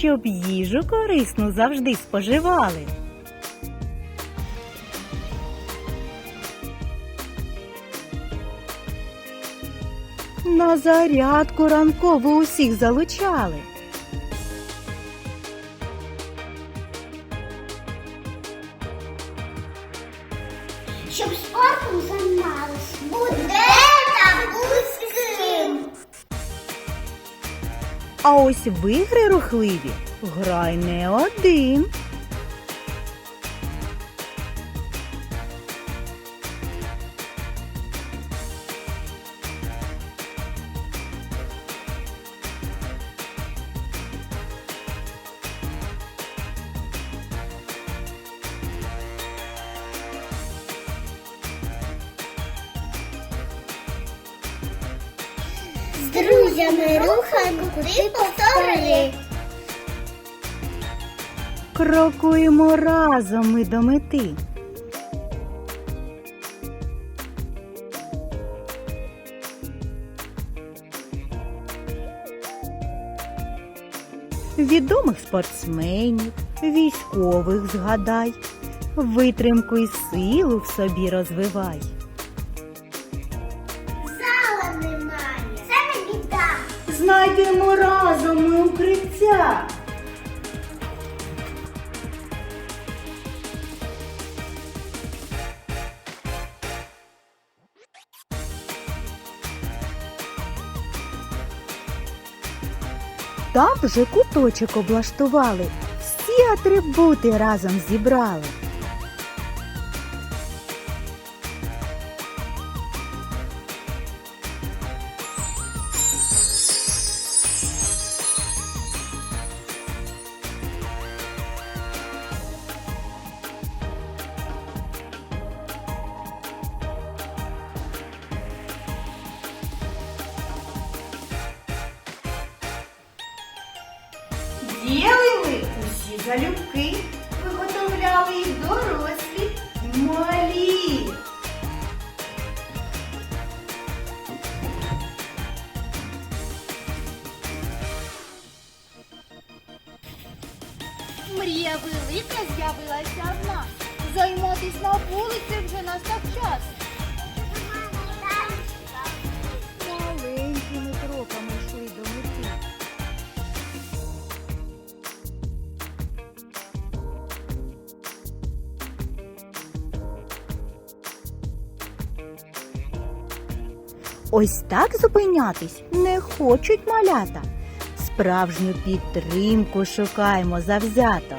щоб їжу корисну завжди споживали. На зарядку ранкову усіх залучали. Щоб спортом займались. Будете усім. А ось в рухливі грай не один. Друзями рухаємо куди повтори. Крокуємо разом ми до мети. Відомих спортсменів, військових згадай, витримку і силу в собі розвивай. Знайдемо разом ми укриття. Там вже куточок облаштували, всі атрибути разом зібрали. Ділили усі залюбки, виготовляли їх дорослі, малі. Мрія велика з'явилася в нас. Займатись на вулиці вже настав час. Ось так зупинятись не хочуть малята. Справжню підтримку шукаємо завзято.